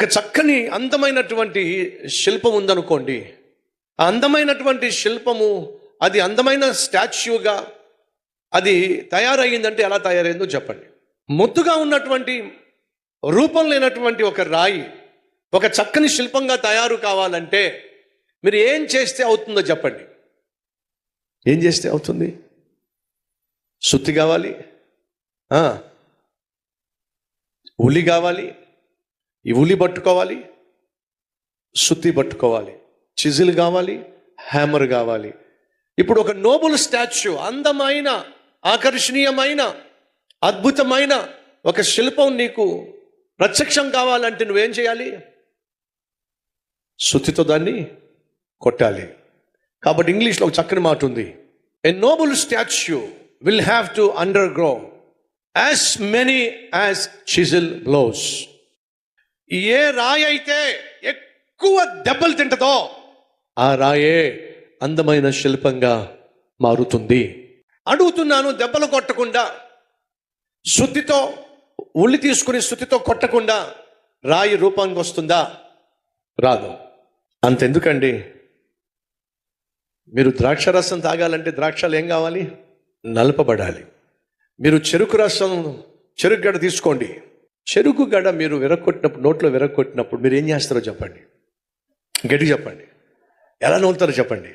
ఒక చక్కని అందమైనటువంటి శిల్పం ఉందనుకోండి. ఆ అందమైనటువంటి శిల్పము అది అందమైన స్టాచ్యూగా అది తయారయ్యిందంటే ఎలా తయారైందో చెప్పండి. ముద్దుగా ఉన్నటువంటి రూపం లేనటువంటి ఒక రాయి ఒక చక్కని శిల్పంగా తయారు కావాలంటే మీరు ఏం చేస్తే అవుతుందో చెప్పండి. ఏం చేస్తే అవుతుంది? సుత్తి కావాలి. ఉలి కావాలి. ఈ ఉలి పట్టుకోవాలి సుత్తి పట్టుకోవాలి చిజిల్ కావాలి హ్యామర్ కావాలి. ఇప్పుడు ఒక నోబుల్ స్టాచ్యూ అందమైన ఆకర్షణీయమైన అద్భుతమైన ఒక శిల్పం నీకు ప్రత్యక్షం కావాలంటే నువ్వేం చేయాలి? సుత్తితో దాన్ని కొట్టాలి. కాబట్టి ఇంగ్లీష్లో ఒక చక్కని మాట ఉంది. A noble statue will have to undergo as many as chisel blows ఏ రాయి అయితే ఎక్కువ దెబ్బలు తింటదో ఆ రాయే అందమైన శిల్పంగా మారుతుంది. అడుగుతున్నాను దెబ్బలు కొట్టకుండా శుద్ధితో ఉల్లి తీసుకుని శుద్ధితో కొట్టకుండా రాయి రూపానికి వస్తుందా? రాదు. అంతెందుకండి? మీరు ద్రాక్ష రసం తాగాలంటే ద్రాక్షలు ఏం కావాలి? నలపబడాలి. మీరు చెరుకు రసం చెరుకు తీసుకోండి. చెరుకు గడ మీరు విరగొట్టినప్పుడు నోట్లో విరగొట్టినప్పుడు మీరు ఏం చేస్తారో చెప్పండి. గట్టి చెప్పండి. ఎలా నవ్వుతారో చెప్పండి.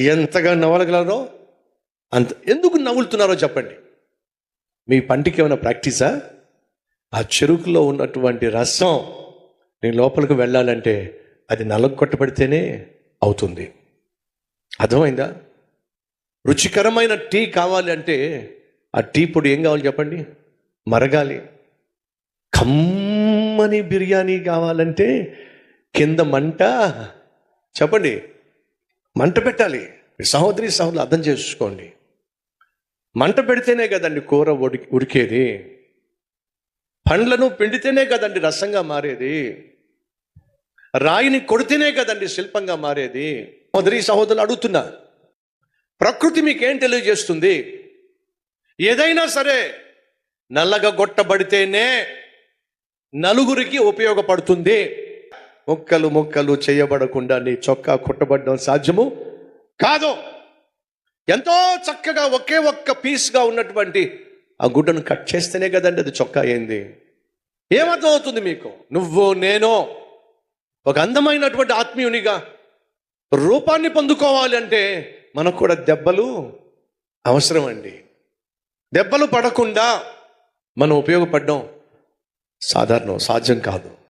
ఎంతగా నవ్వగలరో అంత ఎందుకు నవ్వులుతున్నారో చెప్పండి. మీ పంటికి ఏమైనా ప్రాక్టీసా? ఆ చెరుకులో ఉన్నటువంటి రసం నేను లోపలికి వెళ్ళాలంటే అది నలగొట్టబడితేనే అవుతుంది. అర్థమైందా? రుచికరమైన టీ కావాలి అంటే ఆ టీ పొడి ఏం కావాలి చెప్పండి? మరగాలి. కమ్మని బిర్యానీ కావాలంటే కింద మంట చెప్పండి. మంట పెట్టాలి. సహోదరి సహోదరులు అర్థం చేసుకోండి. మంట పెడితేనే కదండి కూర ఉడి ఉడికేది. పండ్లను పిండితేనే కదండి రసంగా మారేది. రాయిని కొడితేనే కదండి శిల్పంగా మారేది. సహోదరి సహోదరులు అడుగుతున్నా. ప్రకృతి మీకేం తెలియజేస్తుంది? ఏదైనా సరే నల్లగా గొట్టబడితేనే నలుగురికి ఉపయోగపడుతుంది. ముక్కలు ముక్కలు చేయబడకుండా నీ చొక్కా కుట్టబడడం సాధ్యము కాదు. ఎంతో చక్కగా ఒకే ఒక్క పీస్గా ఉన్నటువంటి ఆ గుడ్డను కట్ చేస్తేనే కదండి అది చొక్కా అయింది ఏమర్థం అవుతుంది మీకు? నువ్వు నేను ఒక అందమైనటువంటి ఆత్మీయునిగా రూపాన్ని పొందుకోవాలి అంటే మనకు కూడా దెబ్బలు అవసరం అండి దెబ్బలు పడకుండా మనం ఉపయోగపడ్డాం సాధారణం సాధ్యం కాదు.